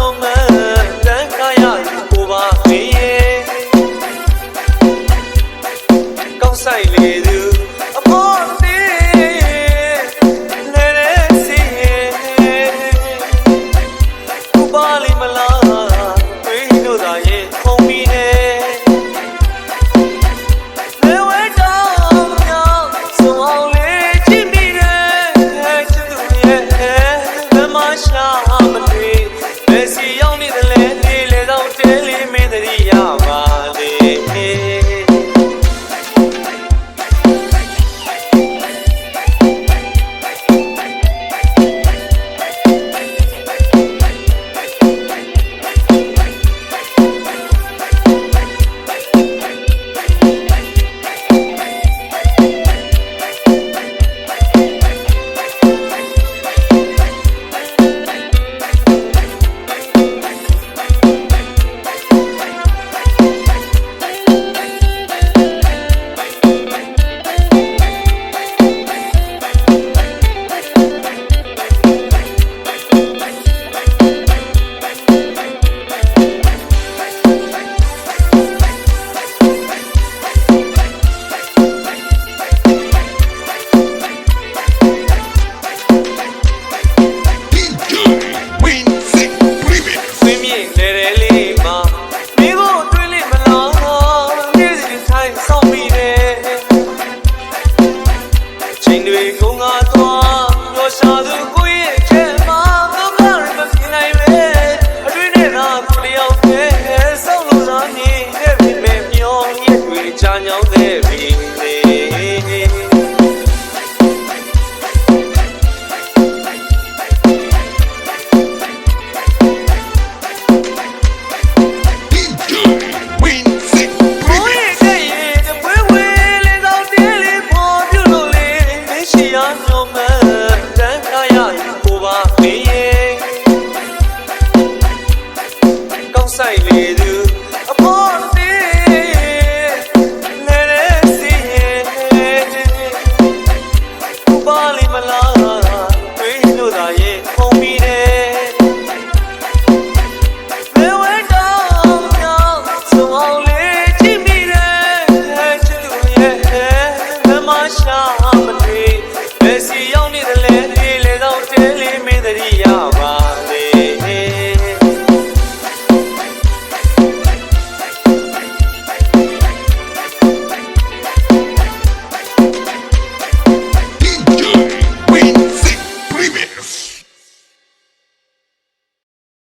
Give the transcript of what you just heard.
ဆုံးမတန်ခါရကိုပါမေးရဲ့ကောင်းဆိုင်လေသူအဖို့တေးလဲလဲစီရဲ့ကိုပါလိမလားသွေးတို့သာရဲ့ခုံပြီးနေလဲဝဲကြောင့်ကြောင့်ဆုံးအောင်လေးချစ်မိတယ်ချစ်သူရဲ့မမရှာမတွေ့ စိန်တွေကုန်ငါသွားညှော်ရှာသူကိုရဲ့ချဲမှာမမရမပြနိုင်လေအတွေ့နဲ့သာကိုလျောက်ပဲဆောက်လို့သာနေခဲ့ပေမဲ့မျောရဲ့တွေချာညောင်း ဆိုင်လေသူအဖို့တီနေနေစီနေနေဘာလီမလား